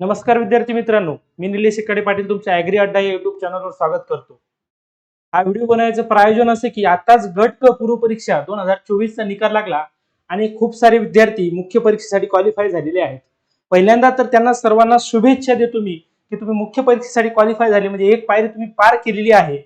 नमस्कार विद्यार्थी मित्रांनो मी निलेश इकडे पाटील तुमच्या ॲग्री अड्डा या युट्यूब चॅनलवर स्वागत करतो. हा व्हिडिओ बनवायचं प्रायोजन असे की आताच गट क पूर्व परीक्षा दोन हजार चोवीसचा निकाल लागला आणि खूप सारे विद्यार्थी मुख्य परीक्षेसाठी क्वालिफाय झालेले आहेत. पहिल्यांदा तर त्यांना सर्वांना शुभेच्छा देतो मी की तुम्ही मुख्य परीक्षेसाठी क्वालिफाय झाले म्हणजे एक पायरी तुम्ही पार केलेली आहे.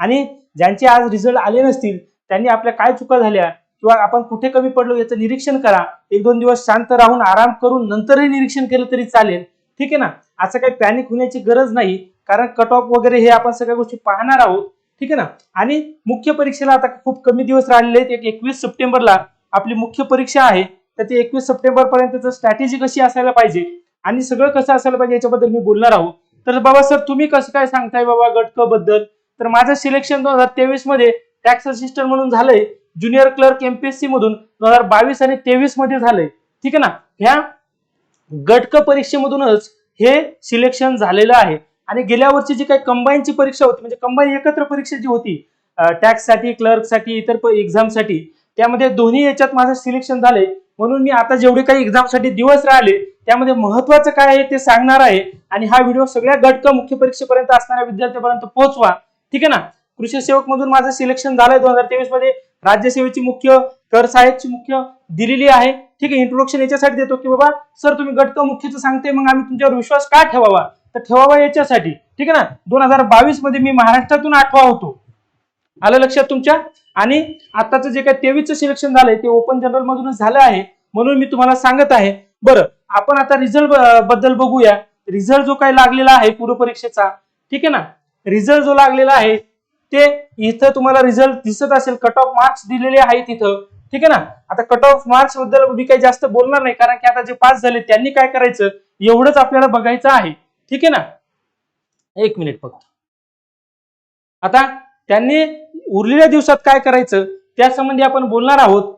आणि ज्यांचे आज रिझल्ट आले नसतील त्यांनी आपल्या काय चुका झाल्या किंवा आपण कुठे कमी पडलो याचं निरीक्षण करा. एक दोन दिवस शांत राहून आराम करून नंतरही निरीक्षण केलं तरी चालेल. ठीक आहे ना? असं काही पॅनिक होण्याची गरज नाही. कारण कट ऑफ वगैरे हे आपण सगळ्या गोष्टी पाहणार आहोत. ठीक आहे ना? आणि मुख्य परीक्षेला आता खूप कमी दिवस राहिलेले आहेत. एक एकवीस सप्टेंबरला आपली मुख्य परीक्षा आहे. तर ते एकवीस सप्टेंबर पर्यंतच स्ट्रॅटेजी कशी असायला पाहिजे? आणि सगळं कसं असायला पाहिजे याच्याबद्दल मी बोलणार आहोत. तर बाबा सर तुम्ही कसं काय सांगताय बाबा गटकबद्दल? तर माझं सिलेक्शन दोन हजार तेवीसमध्ये टॅक्स असिस्टंट म्हणून झालंय. ज्युनियर क्लर्क एमपीएससी मधून दोन हजार बावीस आणि तेवीसमध्ये झालंय. ठीक आहे ना? ह्या गटक परीक्षेमधूनच हे सिलेक्शन झालेलं आहे. आणि गेल्या वर्षी जी काही कंबाईनची परीक्षा होती म्हणजे कंबाईन एकत्र परीक्षा जी होती टॅक्ससाठी क्लर्कसाठी इतर एक्झामसाठी त्यामध्ये दोन्ही याच्यात माझं सिलेक्शन झाले म्हणून मी आता जेवढे काही एक्झामसाठी दिवस राहिले त्यामध्ये महत्वाचं काय आहे ते सांगणार आहे. आणि हा व्हिडिओ सगळ्या गटक मुख्य परीक्षेपर्यंत असणाऱ्या विद्यार्थ्यांपर्यंत पोहोचवा. ठीक आहे ना? कृषी सेवक मधून माझं सिलेक्शन झालंय दोन हजार तेवीसमध्ये राज्यसेवेची मुख्य कर साहेबची मुख्य दिलेली आहे. ठीक आहे इंट्रोडक्शन याच्यासाठी देतो की बाबा सर तुम्ही गटक मुख्यचं सांगते मग आम्ही तुमच्यावर विश्वास का ठेवावा? तर ठेवावा याच्यासाठी. ठीक आहे ना? दोन हजार बावीसमध्ये मी महाराष्ट्रातून आठवा होतो. आलं लक्षात तुमच्या? आणि आताचं जे काही तेवीसचं सिलेक्शन झालंय ते ओपन जनरल मधूनच झालं आहे. म्हणून मी तुम्हाला सांगत आहे. बरं आपण आता रिझल्टबद्दल बघूया. रिझल्ट जो काही लागलेला आहे पूर्व परीक्षेचा ठीक आहे ना? रिझल्ट जो लागलेला आहे ते इथं तुम्हाला रिझल्ट दिसत असेल. कट ऑफ मार्क्स दिलेले आहेत इथं. ठीक आहे ना? आता कट ऑफ मार्क्सबद्दल मी काही जास्त बोलणार नाही कारण की आता जे पास झाले त्यांनी काय करायचं? एवढंच आपल्याला बघायचं आहे. ठीक आहे ना? एक मिनिट फक्त. आता त्यांनी उरलेल्या दिवसात काय करायचं? त्या संबंधी आपण बोलणार आहोत.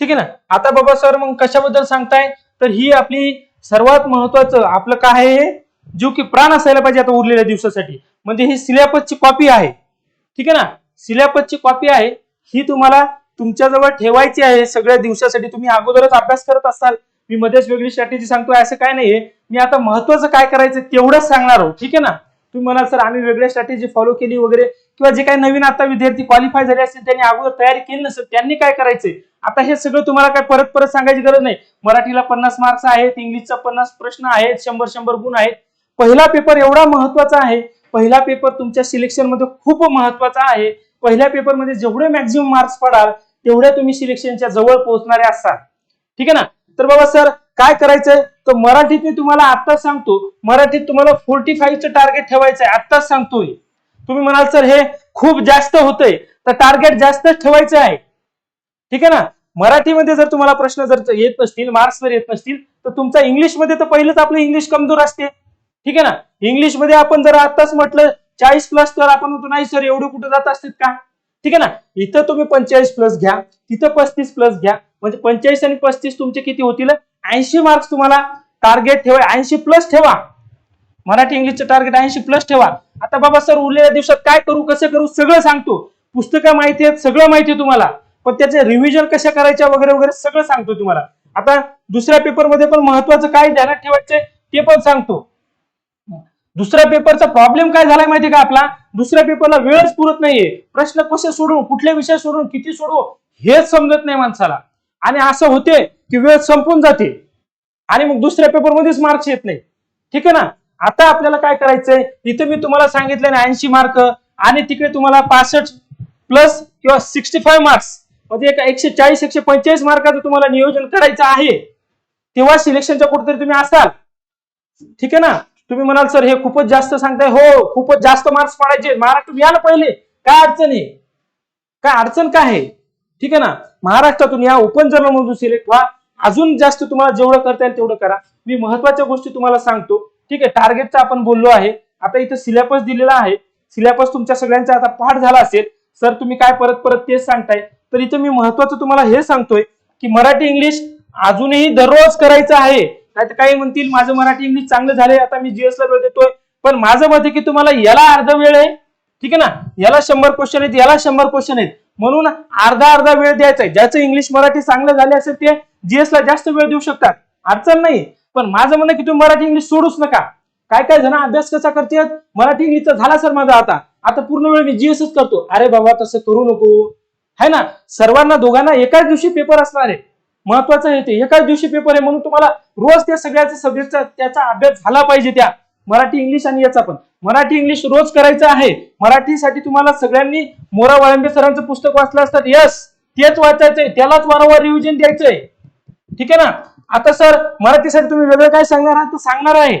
ठीक आहे ना? आता बाबा सर मग कशाबद्दल सांगताय? तर ही आपली सर्वात महत्वाचं आपलं काय आहे जीव की प्राण असायला पाहिजे आता उरलेल्या दिवसासाठी. म्हणजे ही सिलेबसची कॉपी आहे. ठीक आहे ना? सिलेबसची कॉपी आहे. ही तुम्हाला तुमच्याजवळ ठेवायची आहे. सगळ्या दिवसासाठी तुम्ही अगोदरच अभ्यास करत असाल. मी मध्येच वेगळी स्ट्रॅटेजी सांगतोय. असं काय नाहीये. मी आता महत्वाचं काय करायचं तेवढंच सांगणार आहोत. ठीक आहे ना? तुम्ही म्हणाल सर आम्ही वेगळ्या स्ट्रॅटेजी फॉलो केली वगैरे. किंवा जे काही नवीन आता विद्यार्थी क्वालिफाय झाले असतील त्यांनी अगोदर तयारी केली नसेल त्यांनी काय करायचंय? आता हे सगळं तुम्हाला काय परत परत सांगायची गरज नाही. मराठीला पन्नास मार्क्स आहेत इंग्लिशचा पन्नास प्रश्न आहेत शंभर शंभर गुण आहेत. पहिला पेपर एवढा महत्त्वाचा आहे पहिला पेपर तुमच्या सिलेक्शनमध्ये खूप महत्त्वाचा आहे. पहिल्या पेपरमध्ये जेवढे मॅक्झिमम मार्क्स पडाल तेवढ्या तुम्ही सिलेक्शनच्या जवळ पोहोचणारे असाल. ठीक आहे ना? तर बाबा सर काय करायचंय? तर मराठीत मी तुम्हाला आत्ताच सांगतो. मराठीत तुम्हाला फोर्टी फाईव्हचं टार्गेट ठेवायचं आहे आत्ताच सांगतोय. तुम्ही म्हणाल सर हे खूप जास्त होतंय. तर टार्गेट जास्तच ठेवायचं आहे. ठीक आहे ना? मराठीमध्ये जर तुम्हाला प्रश्न जर येत नसतील मार्क्स जर येत नसतील तर तुमचा इंग्लिशमध्ये तर पहिलेच आपलं इंग्लिश कमजोर असते. ठीक आहे ना? इंग्लिशमध्ये आपण जर आताच म्हटलं चाळीस प्लस तर आपण म्हणतो नाही सर एवढे कुठे जात असतात का? ठीक आहे ना? इथं तुम्ही पंचेचाळीस प्लस घ्या तिथं पस्तीस प्लस घ्या. म्हणजे पंचेचाळीस आणि पस्तीस तुमचे किती होतील? ऐंशी मार्क्स तुम्हाला टार्गेट ठेवा ऐंशी प्लस ठेवा. मराठी इंग्लिशचं टार्गेट ऐंशी प्लस ठेवा. आता बाबा सर उरलेल्या दिवसात काय करू कसं करू सगळं सांगतो. पुस्तकं माहिती आहेत सगळं माहिती आहे तुम्हाला. पण त्याचे रिव्हिजन कशा करायच्या वगैरे वगैरे सगळं सांगतो तुम्हाला. आता दुसऱ्या पेपरमध्ये पण महत्वाचं काय ध्यानात ठेवायचंय ते पण सांगतो. दुसऱ्या पेपरचा प्रॉब्लेम काय झालाय माहितीये का आपला? दुसऱ्या पेपरला वेळच पुरत नाहीये. प्रश्न कसे सोडवू? कुठले विषय सोडवू? किती सोडवू? हेच समजत नाही माणसाला. आणि असं होते की वेळ संपून जाते. आणि मग दुसऱ्या पेपरमध्येच मार्क्स येत नाही. ठीक आहे ना? आता आपल्याला काय करायचंय? इथे मी तुम्हाला सांगितलं ना ऐंशी मार्क आणि तिकडे तुम्हाला पासष्ट प्लस किंवा सिक्स्टी फाईव्ह मार्क्स म्हणजे एका एकशे चाळीस एकशे पंचेचाळीस मार्काचं तुम्हाला नियोजन करायचं आहे. तेव्हा सिलेक्शनच्या कुठेतरी तुम्ही असाल. ठीक आहे ना? तुम्ही म्हणाल सर हे खूपच जास्त सांगताय. हो खूपच जास्त मार्क्स पाडायचे. महाराष्ट्रातून या ना पहिले. काय अडचण आहे? काय अडचण काय आहे? ठीक आहे ना. महाराष्ट्रातून या ओपन जर्नलमधून सिलेक्ट व्हा. अजून जास्त तुम्हाला जेवढं करता येईल तेवढं करा. मी महत्त्वाच्या गोष्टी तुम्हाला सांगतो. ठीक आहे. टार्गेटचं आपण बोललो आहे. आता इथं सिलेबस दिलेला आहे. सिलेबस तुमच्या सगळ्यांचा आता पाठ झाला असेल. सर तुम्ही काय परत परत तेच सांगताय. तर इथं मी महत्वाचं तुम्हाला हे सांगतोय की मराठी इंग्लिश अजूनही दररोज करायचं आहे. नाही तर काही म्हणतील माझं मराठी इंग्लिश चांगलं झालंय आता मी जीएस ला वेळ देतोय पण माझं मत आहे की तुम्हाला याला अर्धा वेळ आहे. ठीक आहे ना? याला शंभर क्वेश्चन आहेत याला शंभर क्वेश्चन आहेत. म्हणून अर्धा अर्धा वेळ द्यायचा आहे. ज्याचं इंग्लिश मराठी चांगलं झाले असेल ते जीएस ला जास्त वेळ देऊ शकतात. अडचण नाही. पण माझं म्हणणं की तुम्ही मराठी इंग्लिश सोडूच नका. काय काय जण अभ्यास कसा करतात? मराठी इंग्लिशचा झाला सर माझा आता. आता पूर्ण वेळ मी जीएसच करतो. अरे बाबा तसं करू नको. है ना? सर्वांना दोघांना एकाच दिवशी पेपर असणार आहे. महत्वाचं येते ते. एकाच दिवशी पेपर आहे म्हणून तुम्हाला रोज त्या सगळ्याच सब्जेक्टचा त्याचा अभ्यास झाला पाहिजे त्या. मराठी इंग्लिश आणि याचा पण. मराठी इंग्लिश रोज करायचं आहे. मराठीसाठी तुम्हाला सगळ्यांनी मोरा वाळंबे सरांचं पुस्तक वाचलं असतात यस तेच वाचायचंय. त्यालाच वारंवार रिव्हिजन द्यायचंय. ठीक आहे ना? आता सर मराठीसाठी तुम्ही वेगळं काय सांगणार आहात? तर सांगणार आहे.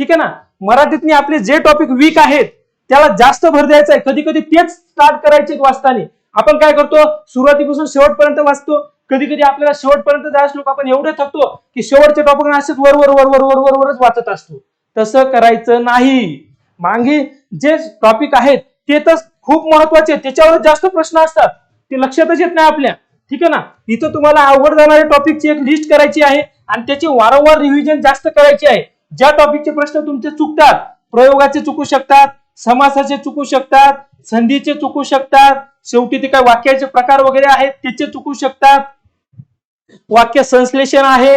ठीक आहे ना? मराठीतनी आपले जे टॉपिक वीक आहेत त्याला जास्त भर द्यायचा आहे कधी कधी तेच स्टार्ट करायचे वाचताना. आपण काय करतो? सुरुवातीपासून शेवटपर्यंत वाचतो. कधी कधी आपल्याला शेवटपर्यंत जायच लोक आपण एवढे थकतो की शेवटचे टॉपिक असेच वर वर वर वर वर वर वरच वाचत असतो. तसं करायचं नाही. मागे जे टॉपिक आहेत ते तर खूप महत्त्वाचे आहेत. त्याच्यावर जास्त प्रश्न असतात. ते लक्षातच येत नाही आपल्या. ठीक आहे ना? इथं तुम्हाला अवघड जाणाऱ्या टॉपिकची एक लिस्ट करायची आहे आणि त्याची वारंवार रिव्हिजन जास्त करायची आहे. ज्या टॉपिकचे प्रश्न तुमचे चुकतात प्रयोगाचे चुकू शकतात समासाचे चुकू शकतात संधीचे चुकू शकतात शेवटी ते काय वाक्याचे प्रकार वगैरे आहेत त्याचे चुकू शकतात वाक्य संश्लेषण आहे.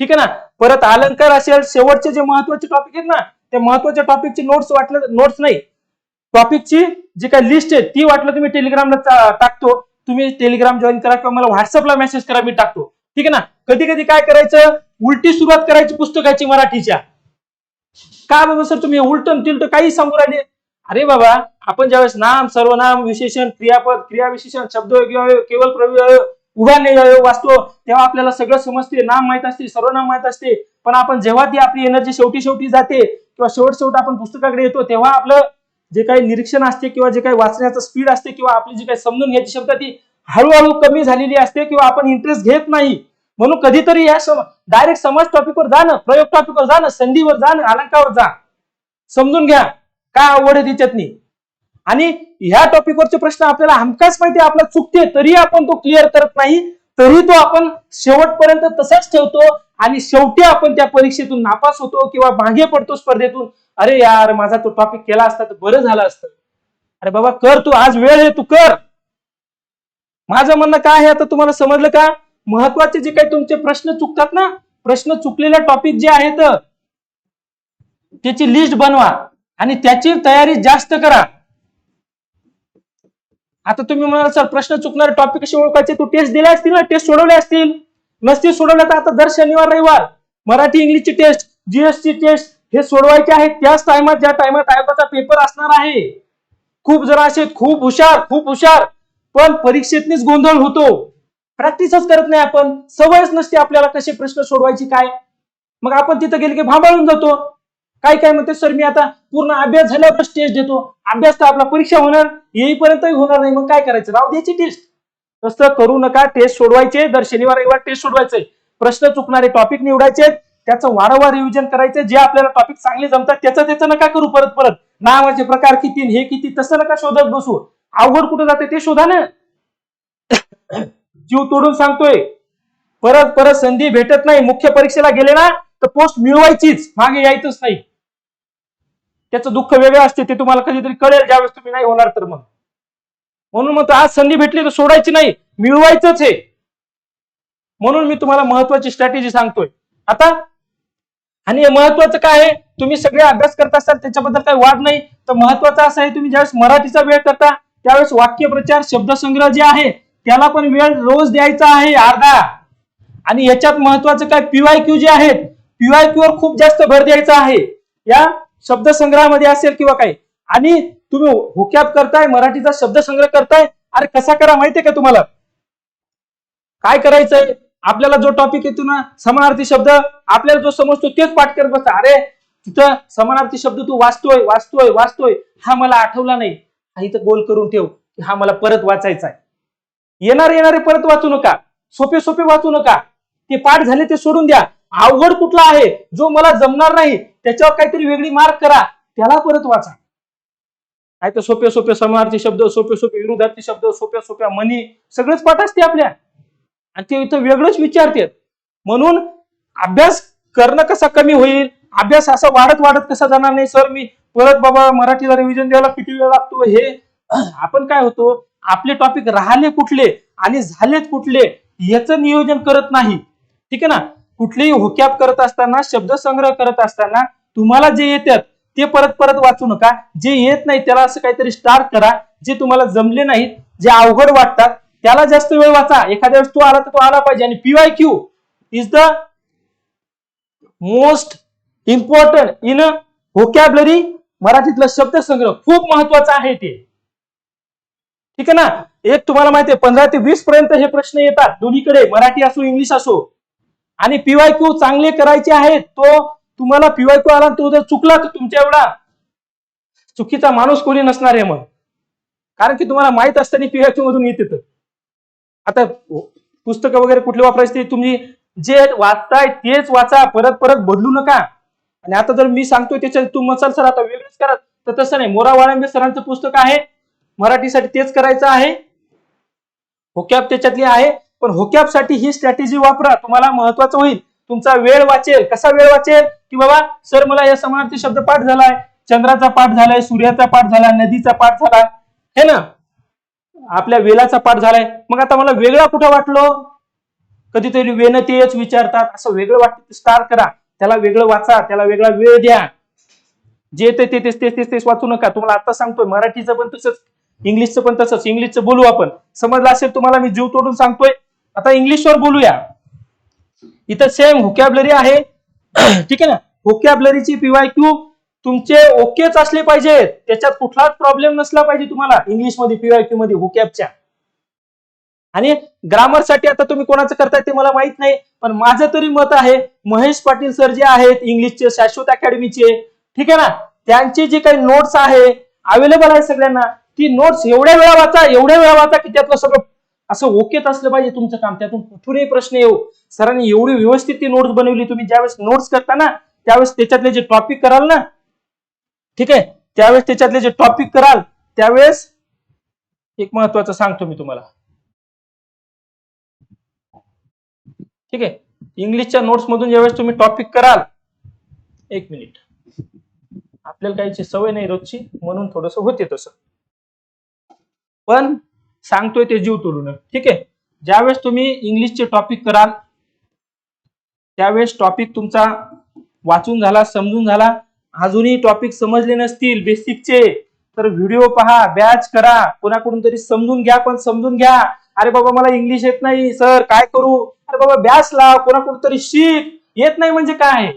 ठीक आहे ना? परत अलंकार असेल शेवटचे जे महत्त्वाचे टॉपिक आहेत ना त्या महत्त्वाच्या टॉपिकची नोट्स वाटलं नोट्स नाही. टॉपिकची जी काय लिस्ट आहे ती वाटलं तुम्ही टेलिग्रामला टाकतो. तुम्ही टेलिग्राम जॉईन करा किंवा मला व्हॉट्सअपला मेसेज करा मी टाकतो. ठीक आहे ना? कधी कधी काय करायचं? उलटी सुरुवात करायची पुस्तकाची मराठीच्या. का बाबा सर तुम्ही उलटन तिलट काही सांगू राहिले? अरे बाबा आपण ज्यावेळेस नाम सर्वनाम विशेषण क्रियापद क्रियाविशेषण शब्द केवळ प्रवी उभा नाही वाचतो तेव्हा आपल्याला सगळं समजते नाम माहीत असते सर्वनाम माहीत असते. पण आपण जेव्हा ती आपली एनर्जी शेवटी शेवटी जाते किंवा शेवट शेवट आपण पुस्तकाकडे येतो तेव्हा आपलं जे काही निरीक्षण असते किंवा जे काही वाचण्याचं स्पीड असते किंवा आपली जी काही समजून घ्यायची क्षमता ती हळूहळू कमी झालेली असते किंवा आपण इंटरेस्ट घेत नाही. म्हणून कधीतरी या डायरेक्ट समाज टॉपिकवर जा ना प्रयोग टॉपिकवर जा ना संधीवर जा ना अलंकावर जा. समजून घ्या. काय आवड आहे त्याच्यातनी? आणि ह्या टॉपिकवरचे प्रश्न आपल्याला हमखास माहिती आपला चुकते तरी आपण तो क्लिअर करत नाही तरी तो आपण शेवटपर्यंत तसाच ठेवतो आणि शेवटी आपण त्या परीक्षेतून नापास होतो किंवा मागे पडतो स्पर्धेतून. अरे यार माझा तो टॉपिक केला असता तर बरं झालं असतं. अरे बाबा कर तू आज वेळ आहे तू कर. माझं म्हणणं काय आहे आता तुम्हाला समजलं का? महत्त्वाचे जे काही तुमचे प्रश्न चुकतात ना प्रश्न चुकलेले टॉपिक जे आहेत त्याची लिस्ट बनवा आणि त्याची तयारी जास्त करा. आता तुम्ही म्हणाल सर प्रश्न चुकणारे टॉपिक कसे ओळखायचे? तू टेस्ट दिले असतील ना टेस्ट सोडवले असतील. नसतील सोडवले तर आता दर शनिवार रविवार मराठी इंग्लिशची टेस्ट जीएस ची टेस्ट हे सोडवायचे आहे त्याच टायमात ज्या टायमात आयोगाचा पेपर असणार आहे. खूप जरा असे खूप हुशार खूप हुशार पण परीक्षेतनीच गोंधळ होतो. प्रॅक्टिसच करत नाही आपण. सवयच नसते आपल्याला कसे प्रश्न सोडवायची काय? मग आपण तिथं गेले की भांबाळून जातो. काय काय म्हणते सर मी आता पूर्ण अभ्यास झाल्यावर टेस्ट देतो. अभ्यास तर आपला परीक्षा होणार येईपर्यंतही होणार नाही. मग काय करायचं? राहू द्यायची टेस्ट तसं करू नका. टेस्ट सोडवायचे. दर शनिवार रविवार टेस्ट सोडवायचे. प्रश्न चुकणारे टॉपिक निवडायचे. त्याचं वारंवार रिव्हिजन करायचं. जे आपल्याला टॉपिक चांगले जमतात त्याचं त्याचं नका करू परत परत. नावाचे प्रकार किती हे किती तसं नका शोधत बसू. अवघड कुठं जाते ते शोधा ना. जीव तोडून सांगतोय. परत परत संधी भेटत नाही. मुख्य परीक्षेला गेले ना तर पोस्ट मिळवायचीच. मागे यायचंच नाही. त्याचं दुःख वेगळं असते ते तुम्हाला कधीतरी कळेल ज्यावेळेस तुम्ही नाही होणार तर मग. म्हणून म्हणतो आज संधी भेटली तर सोडायची नाही मिळवायचंच आहे. म्हणून मी तुम्हाला महत्वाची स्ट्रॅटेजी सांगतोय. आता आणि हे महत्वाचं काय आहे? तुम्ही सगळे अभ्यास करत असाल त्याच्याबद्दल काही वाद नाही. तर महत्वाचं असं आहे तुम्ही ज्यावेळेस मराठीचा वेळ करता त्यावेळेस वाक्यप्रचार शब्दसंग्रह जे आहे त्याला पण वेळ रोज द्यायचा आहे अर्धा. आणि याच्यात महत्वाचं काय? पीवाय क्यू जे आहेत पीवाय क्यू वर खूप जास्त भर द्यायचा आहे. या शब्दसंग्रहामध्ये असेल किंवा काही आणि तुम्ही हुक्याप करताय मराठीचा शब्दसंग्रह करताय अरे कसा करा माहितीये का तुम्हाला? काय करायचंय? आपल्याला जो टॉपिक येतो ना समानार्थी शब्द आपल्याला जो समजतो तेच पाठ करत बसता. अरे तिथं समानार्थी शब्द तू वाचतोय वाचतोय वाचतोय. हा मला आठवला नाही. हा इथं गोल करून ठेव की हा मला परत वाचायचा आहे येणारे येणारे परत वाचू नका. सोपे सोपे वाचू नका. ते पाठ झाले ते सोडून द्या. अवघड कुठला आहे? जो मला जमणार नाही त्याच्यावर काहीतरी वेगळी मार्क करा. त्याला परत वाचा. काय तर सोपे सोपे समानार्थी शब्द सोपे सोपे विरोधार्थी शब्द सोप्या सोप्या मनी सगळेच पाठ असते आपल्या. आणि ते इथं वेगळंच विचारतात. म्हणून अभ्यास करणं कसा कमी होईल? अभ्यास असा वाढत वाढत कसा जाणार नाही? सर मी परत बाबा मराठीला रिव्हिजन द्यायला किती वेळ लागतो? हे आपण काय होतो? आपले टॉपिक राहिले कुठले आणि झालेत कुठले याचं नियोजन करत नाही. ठीक आहे ना? कुठलीही होक्याप करत असताना शब्दसंग्रह करत असताना तुम्हाला जे येतात ते परत परत वाचू नका. जे येत नाही त्याला असं काहीतरी स्टार्ट करा. जे तुम्हाला जमले नाहीत जे अवघड वाटतात त्याला जास्त वेळ वाचा. एखाद्या वेळेस तो आला तर तो आला पाहिजे. आणि PY Q is the most important in vocabulary मराठीतलं शब्दसंग्रह खूप महत्त्वाचा आहे ते. ठीक आहे ना? एक तुम्हाला माहिती आहे पंधरा ते वीस पर्यंत हे प्रश्न येतात. दोन्हीकडे मराठी असो इंग्लिश असो. आणि पीवाय क्यू चांगले करायचे आहेत तो तुम्हाला पीवाय क्यू आला तो जर चुकला तर तुमच्या एवढा चुकीचा माणूस कोणी नसणार आहे मग. कारण की तुम्हाला माहीत असताना पीवाय क्यू मधून येते तर. आता पुस्तकं वगैरे कुठले वापरायचे तुम्ही जे वाचताय तेच वाचा परत परत बदलू नका. आणि आता जर मी सांगतोय त्याच्यात तू मसाल सर आता वेगळंच करा तर तसं नाही मोरा वाळंबे सरांचं पुस्तक आहे. मराठीसाठी तेच करायचं आहे. होकॅप त्याच्यातली आहे. पण होकॅपसाठी ही स्ट्रॅटेजी वापरा. तुम्हाला महत्वाचं होईल. तुमचा वेळ वाचेल. कसा वेळ वाचेल? की बाबा सर मला या समानार्थी शब्द पाठ झालाय. चंद्राचा पाठ झालाय सूर्याचा पाठ झाला नदीचा पाठ झाला हे ना? आपल्या वेलाचा पाठ झालाय. मग आता मला वेगळा कुठं वाटलो? कधीतरी वेन तेच विचारतात. असं वेगळं वाटतं स्टार करा. त्याला वेगळं वाचा. त्याला वेगळा वेळ द्या. जे ते तेच तेच तेच तेच वाचू नका. तुम्हाला आता सांगतोय मराठीचं पण तसंच इंग्लिशचं पण तसंच. इंग्लिशचं बोलू आपण. समजलं असेल तुम्हाला मी जीव तोडून सांगतोय. आता इंग्लिशवर बोलूया. इथं सेम हुकॅबलरी आहे. ठीक आहे ना? हुकॅबलरीची पीवाय क्यू तुमचे ओकेच असले पाहिजेत त्याच्यात कुठलाच प्रॉब्लेम नसला पाहिजे तुम्हाला इंग्लिशमध्ये पीवाय क्यू मध्ये हुकॅबच्या आणि ग्रामरसाठी आता तुम्ही कोणाचं करताय ते मला माहीत नाही पण माझं तरी मत आहे महेश पाटील सर जे आहेत इंग्लिशचे शाश्वत अकॅडमीचे ठीक आहे ना? त्यांचे जे काही नोट्स आहे अवेलेबल आहे सगळ्यांना ती नोट्स एवढ्या वेळा वाचा एवढ्या वेळा वाचा की त्यातलं सगळं असं ओकेत असलं पाहिजे तुमचं काम. त्यातून कुठूनही प्रश्न येऊ. सरांनी एवढी व्यवस्थित ती नोट्स बनवली. तुम्ही ज्यावेळेस नोट्स करता ना त्यावेळेस त्याच्यातले जे टॉपिक कराल ना ठीक आहे? त्यावेळेस त्याच्यातले जे टॉपिक कराल त्यावेळेस एक महत्वाचं सांगतो मी तुम्हाला. ठीक आहे? इंग्लिशच्या नोट्स मधून ज्यावेळेस तुम्ही टॉपिक कराल एक मिनिट आपल्याला काहीची सवय नाही रोजची म्हणून थोडस होते तसं. पण सांगतोय ते जीव तोडून. ठीक आहे? ज्यावेळेस तुम्ही इंग्लिशचे टॉपिक कराल त्यावेळेस टॉपिक तुमचा वाचून झाला समजून झाला. अजूनही टॉपिक समजले नसतील बेसिकचे तर व्हिडिओ पहा बॅच करा. कोणाकडून तरी समजून घ्या पण समजून घ्या. अरे बाबा मला इंग्लिश येत नाही सर काय करू? अरे बाबा बॅच लाव कोणाकडून तरी शिक. येत नाही म्हणजे काय?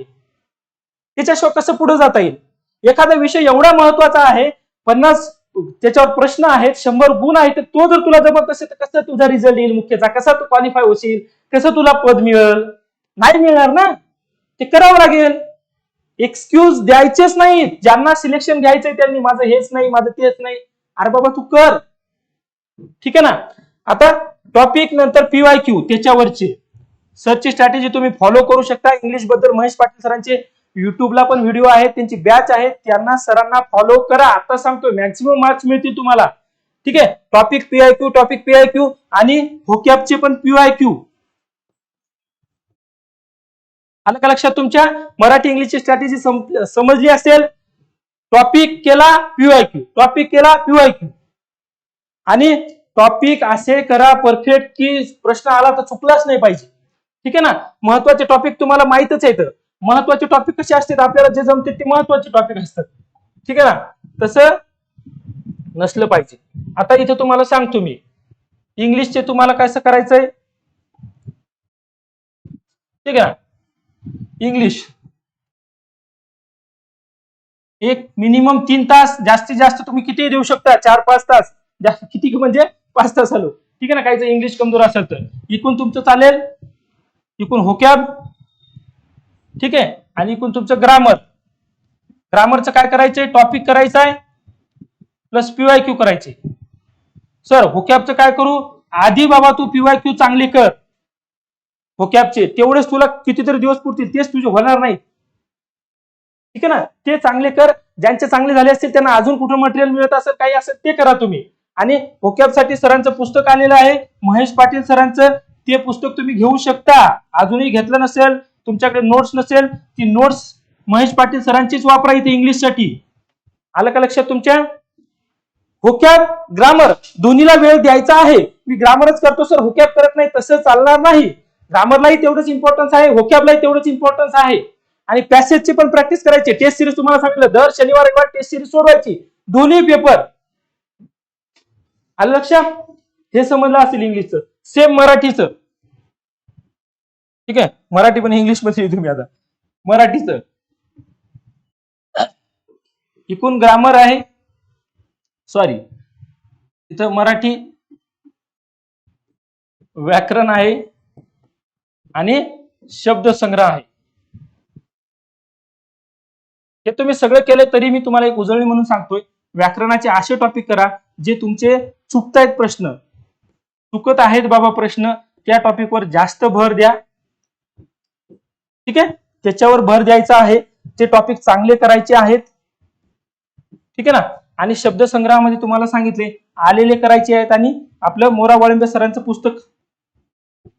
त्याच्याशिवाय कसं पुढे जाता येईल? एखादा विषय एवढा महत्त्वाचा आहे पन्नास त्याच्यावर प्रश्न आहेत शंभर गुण आहेत तर तो जर तुला जमत असेल तर कसं तुझा रिझल्ट येईल मुख्यचा कसा तू क्वालिफाय होशील? कसं तुला पद मिळेल? नाही मिळणार ना? ते करावं लागेल. एक्सक्यूज द्यायचेच नाही ज्यांना सिलेक्शन घ्यायचंय त्यांनी माझं हेच नाही माझं तेच नाही. अरे बाबा तू कर. ठीक आहे ना? आता टॉपिक नंतर पीवाय क्यू त्याच्यावरचे. सर्चची स्ट्रॅटेजी तुम्ही फॉलो करू शकता. इंग्लिशबद्दल महेश पाटील सरांचे युट्यूबला पण व्हिडिओ आहेत त्यांची बॅच आहे. त्यांना सरांना फॉलो करा. आता सांगतो मॅक्सिमम मार्क्स मिळतील तुम्हाला. ठीक आहे? Topic PY Q topic PY Q आणि होकॅपचे पण पीआय क्यू आलं का लक्षात तुमच्या? मराठी इंग्लिशची स्ट्रॅटेजी समजली असेल? टॉपिक केला पीआय क्यू टॉपिक केला पीआय क्यू आणि टॉपिक असे करा परफेक्ट की प्रश्न आला तर चुकलाच नाही पाहिजे. ठीक आहे ना? महत्त्वाचे टॉपिक तुम्हाला माहितच आहे तर महत्त्वाचे टॉपिक कसे असतात आपल्याला जे जमते ते महत्त्वाचे टॉपिक असतात. ठीक आहे ना? तसं नसलं पाहिजे. आता इथे तुम्हाला सांगतो मी. इंग्लिशचे तुम्हाला कसं करायचंय? ठीक आहे इंग्लिश एक मिनिमम तीन तास जास्तीत जास्त तुम्ही किती देऊ शकता चार पाच तास. जास्त किती म्हणजे पाच तास आलो. ठीक आहे ना? काहीच इंग्लिश कमजोर असेल तर. इकून तुमचं चालेल. इकून होकॅब ठीक आहे? आणि इकून तुमचं ग्रामर ग्रामरचं काय करायचंय? टॉपिक करायचं आहे प्लस पीवाय क्यू करायचे. सर होकॅबचं काय करू? आधी बाबा तू पीवाय क्यू चांगली कर. होकॅबचे तेवढेच तुला कितीतरी दिवस पुरतील. तेच तुझे होणार नाही. ठीक आहे ना? ते चांगले कर. ज्यांचे चांगले झाले असतील त्यांना अजून कुठं मटेरियल मिळत असेल काही असेल ते करा तुम्ही. आणि होकॅबसाठी सरांचं पुस्तक आलेलं आहे. महेश पाटील सरांचं. ते पुस्तक तुम्ही घेऊ शकता. अजूनही घेतलं नसेल तुमच्याकडे नोट्स नसेल ती नोट्स महेश पाटील सरांचीच वापरा इथे इंग्लिशसाठी. आलं का लक्षात तुमच्या? हुक्यात ग्रामर दोन्हीला वेळ द्यायचा आहे. मी ग्रामरच करतो सर हुक्यात करत नाही तसं चालणार नाही. ग्रामरलाही तेवढंच इम्पॉर्टन्स आहे व्होकॅबलाही तेवढंच इम्पॉर्टन्स आहे. आणि पॅसेजची पण प्रॅक्टिस करायची टेस्ट सिरीज तुम्हाला सांगितलं दर शनिवार रविवार टेस्ट सिरीज सोडवायची. दोन्ही पेपर आलं लक्षात? हे समजलं असेल इंग्लिशचं सेम मराठीचं. ठीक आहे? मराठी पण इंग्लिशमध्ये तुम्ही आता. मराठीचं. इकून ग्रामर आहे. सॉरी इथं मराठी व्याकरण आहे आणि शब्दसंग्रह आहे. हे तुम्ही सगळं केलं तरी मी तुम्हाला एक उजळणी म्हणून सांगतोय. व्याकरणाचे असे टॉपिक करा जे तुमचे चुकतायत प्रश्न चुकत आहेत बाबा प्रश्न त्या टॉपिकवर जास्त भर द्या. ठीक आहे? त्याच्यावर भर द्यायचा आहे. ते टॉपिक चांगले करायचे आहेत. ठीक आहे ना? आणि शब्दसंग्रहामध्ये तुम्हाला सांगितले आलेले करायचे आहेत आणि आपलं मोरा वाळंबे सरांचं पुस्तक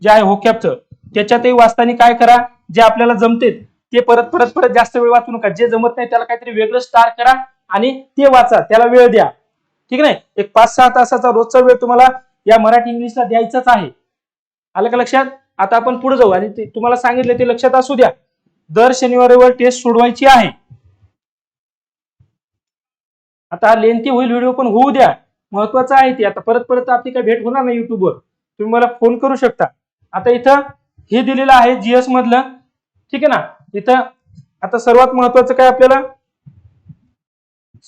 जे आहे होकॅपचं त्याच्यातही वाचताना काय करा? जे आपल्याला जमते ते परत परत परत जास्त वेळ वाचू नका. जे जमत नाही त्याला काहीतरी वेगळं स्टार करा आणि ते वाचा. त्याला वेळ द्या. ठीक नाही एक पाच सहा तासाचा रोजचा वेळ तुम्हाला या मराठी इंग्लिशला द्यायचाच आहे. आलं का लक्षात? आता आपण पुढे जाऊ आणि तुम्हाला सांगितलं ते लक्षात असू द्या. दर शनिवारीवर टेस्ट सोडवायची आहे. आता लेंथी होईल व्हिडिओ पण होऊ द्या. महत्वाचं आहे ते. आता परत परत आपली काही भेट होणार नाही युट्यूबवर तुम्ही मला फोन करू शकता. आता इथं हे दिलेलं आहे जीएस मधलं. ठीक आहे ना? इथं आता सर्वात महत्वाचं काय आपल्याला?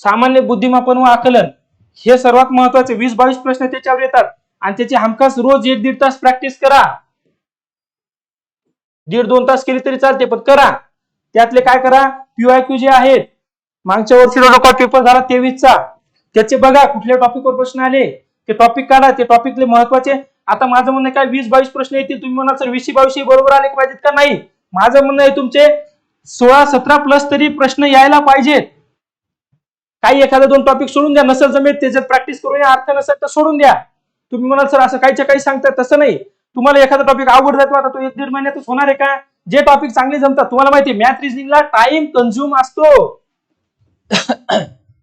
सामान्य बुद्धिमापन व आकलन. हे सर्वात महत्त्वाचे. वीस बावीस प्रश्न त्याच्यावर येतात. आणि त्याची हमखास रोज एक दीड तास प्रॅक्टिस करा. दीड दोन तास केली तरी चालते पण करा. त्यातले काय करा क्यू जे आहेत मागच्या वर्षी पेपर झाला तेवीसचा त्याचे बघा कुठल्या टॉपिकवर प्रश्न आले. ते टॉपिक काढा ते टॉपिकले महत्त्वाचे. आता माझं म्हणणं काय वीस बावीस प्रश्न येतील तुम्ही म्हणाल सर वीस बावीस बरोबर आले पाहिजेत का? नाही. माझं म्हणणं आहे तुमचे सोळा सतरा प्लस तरी प्रश्न यायला पाहिजेत. काही एखादा दोन टॉपिक सोडून द्या नसेल जमेल त्याच्यात प्रॅक्टिस करून या. अर्थ नसेल तर सोडून द्या. तुम्ही म्हणाल सर असं काहीच्या काही सांगता तसं नाही. तुम्हाला एखादा टॉपिक आवड जातो आता तो एक दीड महिन्यातच होणार आहे का? जे टॉपिक चांगले जमतात तुम्हाला माहिती आहे मॅथ रिजनिंगला टाइम कन्झ्युम असतो.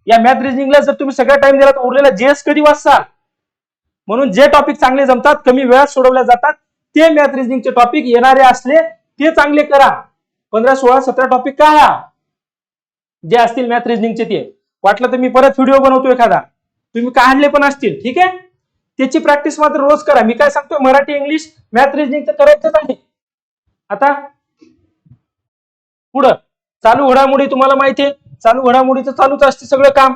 या मॅथ रिजनिंगला जर तुम्ही सगळा टाइम दिला तर उरलेला जेएस कधी वाचसाल? म्हणून जे टॉपिक चांगले जमतात कमी वेळात सोडवल्या जातात ते मॅथ रिजनिंगचे टॉपिक येणारे असले ते चांगले करा. पंधरा सोळा सतरा टॉपिक काढा. जे असतील मॅथ रिजनिंगचे ते. वाटलं तर मी परत व्हिडिओ बनवतो एखादा. तुम्ही काढले पण असतील ठीक आहे? त्याची प्रॅक्टिस मात्र रोज करा. मी काय सांगतोय? मराठी इंग्लिश मॅथ रिजनिंग तर करायचंच आहे. आता पुढं. चालू घडामोडी तुम्हाला माहिती आहे. चालू घडामोडीचं चालूच असते सगळं काम.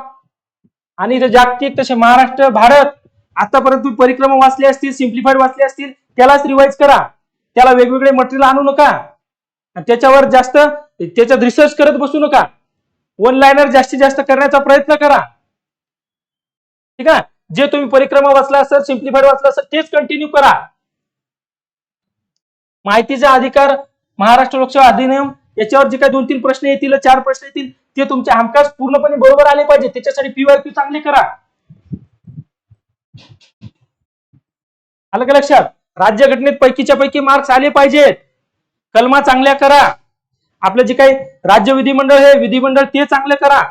आणि इथं जागतिक तसे महाराष्ट्र भारत आतापर्यंत तुम्ही परिक्रमा वाचली असतील सिम्प्लिफाईड वाचली असतील त्यालाच रिवाइज करा. त्याला वेगवेगळे मटेरियल आणू नका. आणि त्याच्यावर जास्त त्याच्यात रिसर्च करत बसू नका. वन लाईनर जास्तीत जास्त करण्याचा प्रयत्न करा. ठीक आहे? जे तुम्ही परिक्रमा वाचला असेल सिम्प्लिफाईड वाचला असेल तेच कंटिन्यू करा. माहितीचा अधिकार महाराष्ट्र लोकसेवा अधिनियम याच्यावर जे काही दोन तीन प्रश्न येतील चार प्रश्न येतील ते तुमच्या हमखास पूर्णपणे बरोबर आले पाहिजे. त्याच्यासाठी पीवायक्यू चांगले करा. आलं का लक्षात? राज्य घटनेत पैकीच्या पैकी मार्क्स आले पाहिजेत. कलमा चांगल्या करा. आपलं जे काही राज्य विधिमंडळ हे विधिमंडळ ते चांगलं करा.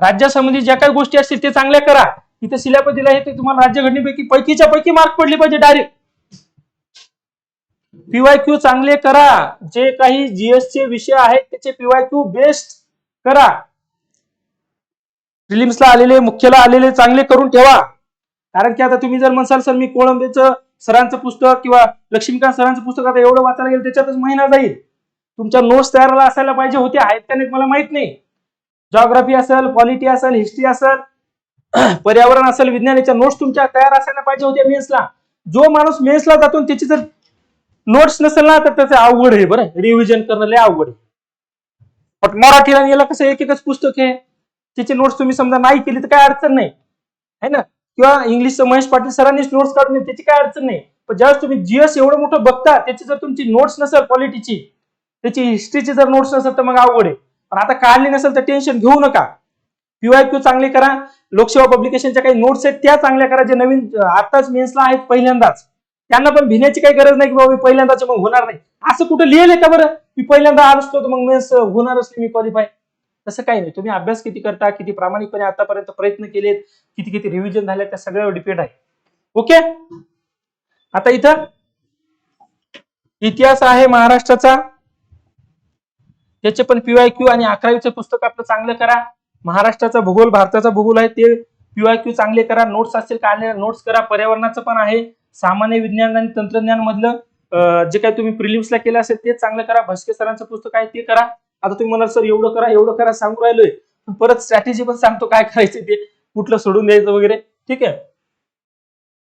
राज्यासंबंधी ज्या काही गोष्टी असतील ते चांगल्या करा. इथे शिलापतीला हे ते तुम्हाला राज्यघटनेपैकी पैकीच्या पैकी मार्क पडले पाहिजे डायरेक्ट पीवायक्यू चांगले करा. जे काही जीएसचे विषय आहेत त्याचे पीवायक्यू बेस्ट करा. प्रिलिम्सला आलेले मुख्यला आलेले चांगले करून ठेवा. कारण की आता तुम्ही जर म्हणसाल सर मी कोळंबेचं सरांचं पुस्तक किंवा लक्ष्मीकांत सरांचं पुस्तक आता एवढं वाचायला गेलं त्याच्यातच महिना जाईल. तुमच्या नोट्स तयार असायला पाहिजे होते आहेत का नाही मला माहीत नाही. जॉग्राफी असेल पॉलिटी असेल हिस्ट्री असेल पर्यावरण असेल विज्ञानाच्या नोट्स तुमच्या तयार असायला पाहिजे होत्या मेन्सला जो माणूस मेन्सला जातो त्याची जर नोट्स नसेल ना तर त्याचं अवघड आहे बरं. रिव्हिजन करणं लय अवघड आहे. पण मराठीला आणि याला कसं एक एकच पुस्तक आहे. त्याचे नोट्स तुम्ही समजा नाही केली तर काय अडचण नाही. है ना? किंवा इंग्लिशचं महेश पाटील सरांनीच नोट्स काढून त्याची काय अडचण नाही. पण ज्यावेळेस तुम्ही जीएस एवढं मोठं बघता त्याची जर तुमची नोट्स नसेल क्वालिटीची त्याची हिस्ट्रीची जर नोट्स नसेल तर मग अवघड आहे. पण आता काढली नसेल तर टेन्शन घेऊ नका. पीवायक्यू चांगले करा. लोकसेवा पब्लिकेशनच्या काही नोट्स आहेत त्या चांगल्या करा. जे नवीन आताच मेन्सला आहेत पहिल्यांदाच. त्यांना पण भिण्याची काही गरज नाही की बाबा मी पहिल्यांदाच मग होणार नाही. असं कुठं लिहिलंय का बरं? मी पहिल्यांदा आलो तर मग मेन्स होणारच नाही मी क्वालिफाय तसं काही नाही. तुम्ही अभ्यास किती करता किती प्रामाणिकपणे आतापर्यंत प्रयत्न केलेत किती किती रिव्हिजन झाले त्या सगळ्यावर डिपेंड आहे. ओके आता इथं इतिहास आहे महाराष्ट्राचा. त्याचे पण पीवाय क्यू आणि अकरावीचं पुस्तक आपलं चांगलं करा. महाराष्ट्राचा भूगोल भारताचा भूगोल आहे ते पीवाय क्यू चांगले करा. नोट्स असतील काढले नोट्स करा. पर्यावरणाचं पण आहे. सामान्य विज्ञान आणि तंत्रज्ञान मधलं जे काही तुम्ही प्रिलिम्सला केलं असेल ते चांगलं करा. भस्के सरांचं पुस्तक आहे ते करा. आता तुम्ही म्हणाल सर एवढं करा एवढं करा सांगू राहिलोय. परत स्ट्रॅटेजी पण सांगतो काय करायचं ते. कुठलं सोडून द्यायचं वगैरे. ठीक आहे?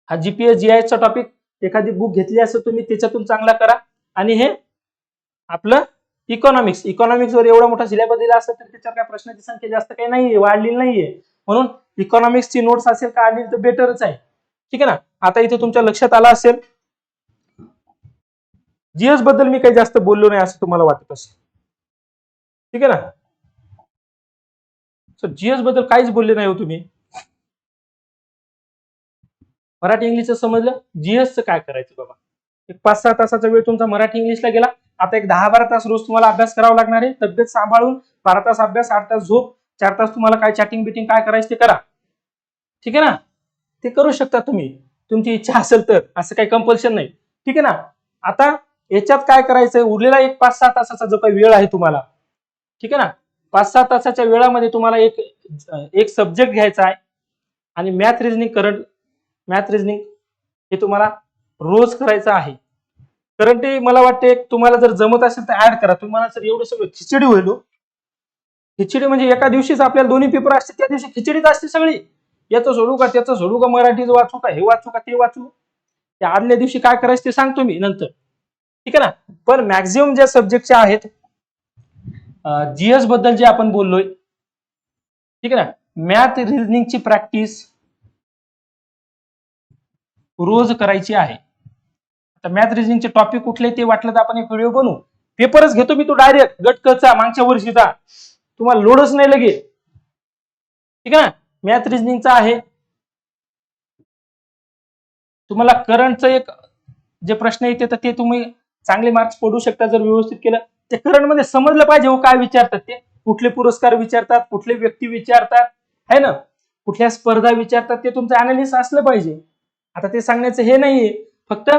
हा जीपीएस जीआयचा टॉपिक एखादी बुक घेतली असेल तुम्ही त्याच्यातून चांगला करा. आणि हे आपलं इकॉनॉमिक्स इकॉनॉमिक्स वर एवढा मोठा सिलेबस दिला असेल तर त्याच्यावर काय प्रश्नाची संख्या जास्त काही नाहीये वाढलेली नाहीये. म्हणून इकॉनॉमिक्सची नोट्स असेल काढली तर बेटरच आहे. ठीक आहे ना? आता इथे तुमच्या लक्षात आलं असेल. जीएसबद्दल मी काही जास्त बोललो नाही असं तुम्हाला वाटत असेल. ठीक आहे ना? सर जीएसबद्दल काहीच बोलले नाही हो तुम्ही. मराठी इंग्लिशचं समजलं? जीएसचं काय करायचं बाबा? एक पाच सहा तासाचा वेळ तुमचा मराठी इंग्लिशला गेला. आता एक दहा बारा तास रोज तुम्हाला अभ्यास करावा लागणार आहे. तब्येत सांभाळून बारा तास अभ्यास आठ तास झोप चार तास तुम्हाला काय चॅटिंग बिटिंग काय करायचं ते करा. ठीक आहे ना? ते करू शकता तुम्ही. तुमची इच्छा असेल तर. असं काही कंपल्शन नाही. ठीक आहे ना? आता याच्यात काय करायचंय? उरलेला एक पाच सहा तासाचा जो काही वेळ आहे तुम्हाला. ठीक आहे ना? पाच सहा तासाच्या वेळामध्ये तुम्हाला एक एक सब्जेक्ट घ्यायचा आहे. आणि math reasoning current math reasoning हे तुम्हाला रोज करायचं आहे. कारण ते मला वाटते तुम्हाला जर जमत असेल तर ऍड करा. तुम्हाला जर एवढं सगळं खिचडी होईल हो. खिचडी म्हणजे एका दिवशीच आपल्याला दोन्ही पेपर असते त्या दिवशी खिचडीच असते सगळी. याचं सोडू का त्याचं सोडू का मराठीच वाचू का हे वाचू का ते वाचू. त्या आदल्या दिवशी काय करायचं ते सांगतो मी नंतर. ठीक आहे ना? पण मॅक्झिमम ज्या सब्जेक्टचे आहेत जीएसबद्दल जे आपण बोललोय ठीक आहे ना? मॅथ रिझनिंगची प्रॅक्टिस रोज करायची आहे. आता मॅथ रिजनिंगचे टॉपिक कुठले ते वाटलं तर आपण एक व्हिडिओ बनवू. पेपरच घेतो मी तो डायरेक्ट गटकचा मागच्या वर्षीचा. तुम्हाला लोडच नाही लगे ठीक आहे ना? मॅथ रिजनिंगचा आहे. तुम्हाला करंटचं एक जे प्रश्न येते तर ते तुम्ही चांगले मार्क्स पडू शकता जर व्यवस्थित केलं. ते करंटमध्ये समजलं पाहिजे हो काय विचारतात ते. कुठले पुरस्कार विचारतात कुठले व्यक्ती विचारतात. है ना? कुठल्या स्पर्धा विचारतात ते तुमचं अनालिस असलं पाहिजे. आता ते सांगण्याचं हे नाहीये. फक्त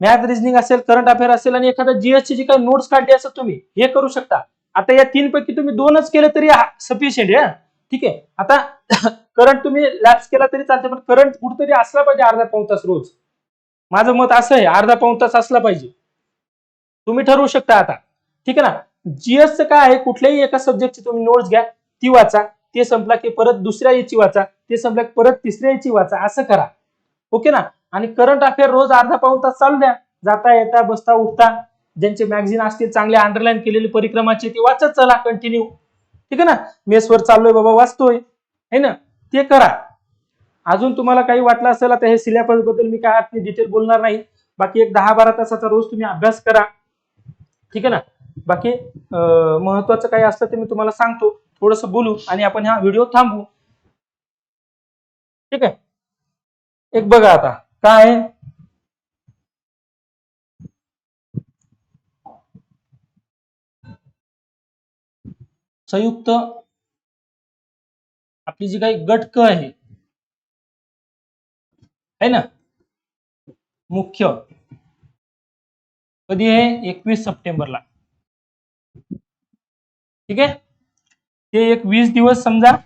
मॅथ रिजनिंग असेल करंट अफेअर असेल आणि एखादा जीएस ची जी काही नोट्स काढली असेल तुम्ही हे करू शकता. आता या तीन पैकी तुम्ही दोनच केलं तरी सफिशियंट आहे हा. ठीक आहे? आता करंट तुम्ही लॅप्स केला तरी चालते पण करंट कुठतरी असला पाहिजे अर्धा पाऊन तास रोज. माझं मत असं आहे अर्धा पाऊन तास असला पाहिजे. तुम्ही ठरवू शकता आता. ठीक आहे ना? जीएसचं काय आहे? कुठल्याही एका सब्जेक्टची तुम्ही नोट्स घ्या ती वाचा ते संपला की परत दुसऱ्या याची वाचा ते संपला की परत तिसऱ्या याची वाचा असं करा. ओके ना? आणि करंट अफेअर रोज अर्धा पाऊन तास चालू द्या जाता येता बसता उठता. ज्यांचे मॅगझिन असतील चांगले अंडरलाईन केलेले परिक्रमाचे ते वाचत चला कंटिन्यू ठीक आहे ना? मेसवर चाललोय बाबा वाचतोय. है ना? ते करा. अजून तुम्हाला काही वाटलं असेल आता हे सिलेबसबद्दल मी काय डिटेल बोलणार नाही. बाकी एक दहा बारा तासाचा रोज तुम्ही अभ्यास करा. ठीक आहे ना? बाकी महत्वाचं काही असलं ते मी तुम्हाला सांगतो. थोडस बोलू आणि आपण हा व्हिडिओ थांबवू. ठीक आहे? एक बघा आता. काय? आहे? संयुक्त. आपली जी काही गटक आहे. है ना? मुख्य. कधी आहे? एकवीस सप्टेंबरला. ठीक आहे? ते एक वीस दिवस समजा.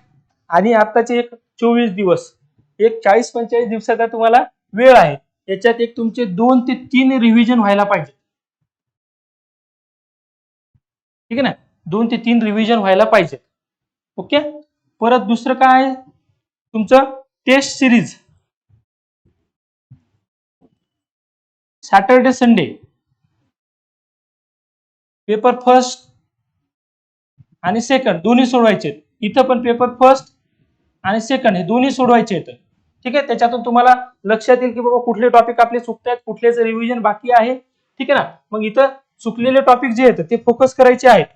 आणि आताचे एक चोवीस दिवस. एक चाळीस पंचेचाळीस दिवसाचा तुम्हाला वेळ आहे. याच्यात एक तुमचे दोन ते तीन रिव्हिजन व्हायला पाहिजे. ठीक आहे ना? दोन ते तीन रिव्हिजन व्हायला पाहिजे. ओके? परत दुसरं काय? आहे तुमचं test series Saturday Sunday paper first आणि सेकंड दोन्ही सोडवायचे. आहेत. इथं पण पेपर फर्स्ट आणि सेकंड हे दोन्ही सोडवायचे आहेत ठीक आहे? त्याच्यातून तुम्हाला लक्षात येईल की बाबा कुठले टॉपिक आपले चुकतायत कुठलेच रिव्हिजन बाकी आहे. ठीक आहे ना? मग इथं चुकलेले टॉपिक जे आहेत ते फोकस करायचे आहेत.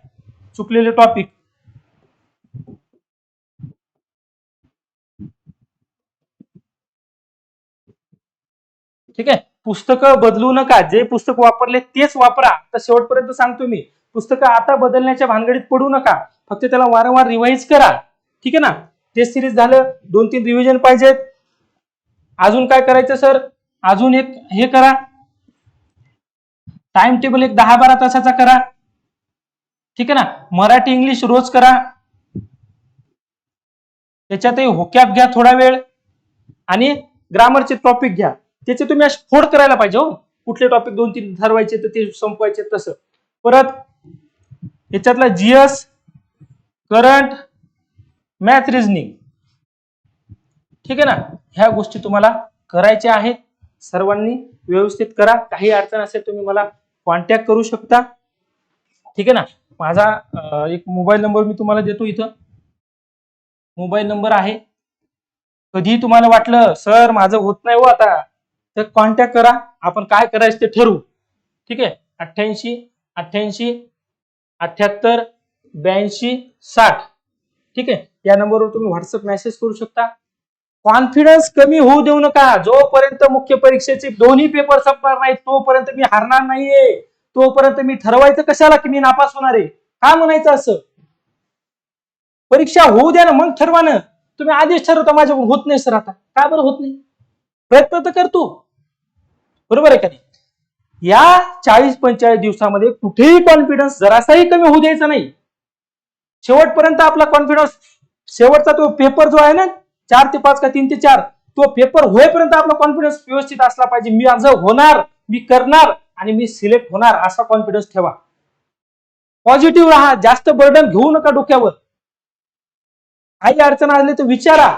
चुकलेले टॉपिक ठीक आहे? पुस्तकं बदलू नका. जे पुस्तक वापरले तेच वापरा. तर शेवटपर्यंत सांगतो मी. पुस्तकं आता बदलण्याच्या भानगडीत पडू नका. फक्त त्याला वारंवार रिवाईज करा. ठीक आहे ना? टेस्ट सिरीज झालं. दोन तीन रिव्हिजन पाहिजेत. अजून काय करायचं सर? अजून एक हे करा. टाइम टेबल एक दहा बारा तासाचा करा. ठीक आहे ना? मराठी इंग्लिश रोज करा. त्याच्यातही होक्याप घ्या थोडा वेळ. आणि ग्रामरचे टॉपिक घ्या. त्याचे तुम्ही असे फोड करायला पाहिजे हो. कुठले टॉपिक दोन तीन ठरवायचे तर ते संपवायचे तसं. परत याच्यातला जीएस करंट मॅथ रिझनिंग ठीक आहे ना? ह्या गोष्टी तुम्हाला करायच्या आहेत. सर्वांनी व्यवस्थित करा. काही अडचण असेल तुम्ही मला कॉन्टॅक्ट करू शकता. ठीक आहे ना? माझा एक मोबाईल नंबर मी तुम्हाला देतो इथं. मोबाईल नंबर आहे. कधी तुम्हाला वाटलं सर माझं होत नाही हो आता. तर कॉन्टॅक्ट करा. आपण काय करायचं ते ठरवू. ठीक आहे? अठ्ठ्याऐंशी अठ्ठ्याऐंशी अठ्ठ्याहत्तर ब्याऐंशी साठ. ठीक आहे? या नंबरवर तुम्ही व्हॉट्सअप मेसेज करू शकता. कॉन्फिडन्स कमी होऊ देऊ नका. जोपर्यंत मुख्य परीक्षेचे दोन्ही पेपर संपणार नाहीत तोपर्यंत मी हारणार नाहीये. तोपर्यंत मी ठरवायचं कशाला की मी नापास होणार आहे? का म्हणायचं असं? परीक्षा होऊ द्या ना मग ठरवा ना. तुम्ही आधीच ठरवता माझ्याकडून होत नाही सर आता. का बरं होत नाही? प्रयत्न तर करतो. बरोबर आहे का नाही? या चाळीस पंचेचाळीस दिवसामध्ये कुठेही कॉन्फिडन्स जरासाही कमी होऊ द्यायचा नाही. शेवटपर्यंत आपला कॉन्फिडन्स शेवटचा तो पेपर जो आहे ना चार ते पाच का तीन ते चार. तो पेपर होईपर्यंत आपला कॉन्फिडन्स व्यवस्थित असला पाहिजे. मी आज होणार मी करणार आणि मी सिलेक्ट होणार असा कॉन्फिडन्स ठेवा. पॉझिटिव्ह राहा जास्त बर्डन घेऊ नका डोक्यावर. काही अडचण आली तर विचारा.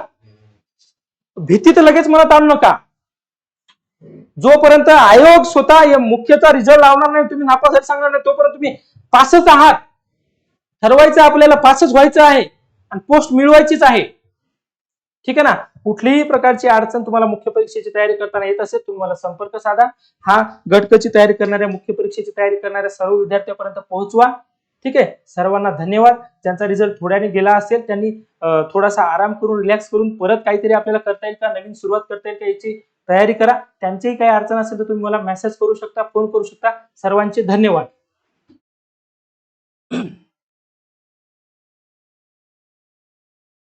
भीती तर लगेच मनात आणू नका. जोपर्यंत आयोग स्वतः मुख्यतः मुख्यचा रिझल्ट लावणार नाही तुम्ही नापास सांगणार नाही तोपर्यंत तुम्ही पासच आहात. ठरवायचं आपल्याला पासच व्हायचं आहे. आणि पोस्ट मिळवायचीच आहे. ठीक आहे ना? कुठलीही प्रकारची अडचण तुम्हाला मुख्य परीक्षेची तयारी करताना येत असेल तुम्हाला संपर्क साधा. हा गटकची तयारी करणाऱ्या मुख्य परीक्षेची तयारी करणाऱ्या सर्व विद्यार्थ्यांपर्यंत पोहोचवा. ठीक आहे? सर्वांना धन्यवाद. ज्यांचा रिझल्ट थोड्याने गेला असेल त्यांनी थोडासा आराम करून रिलॅक्स करून परत काहीतरी आपल्याला करता येईल का? नवीन सुरुवात करता येईल का? याची तयारी करा. त्यांचीही काही अडचण असेल तर तुम्ही मला मेसेज करू शकता फोन करू शकता. सर्वांचे धन्यवाद.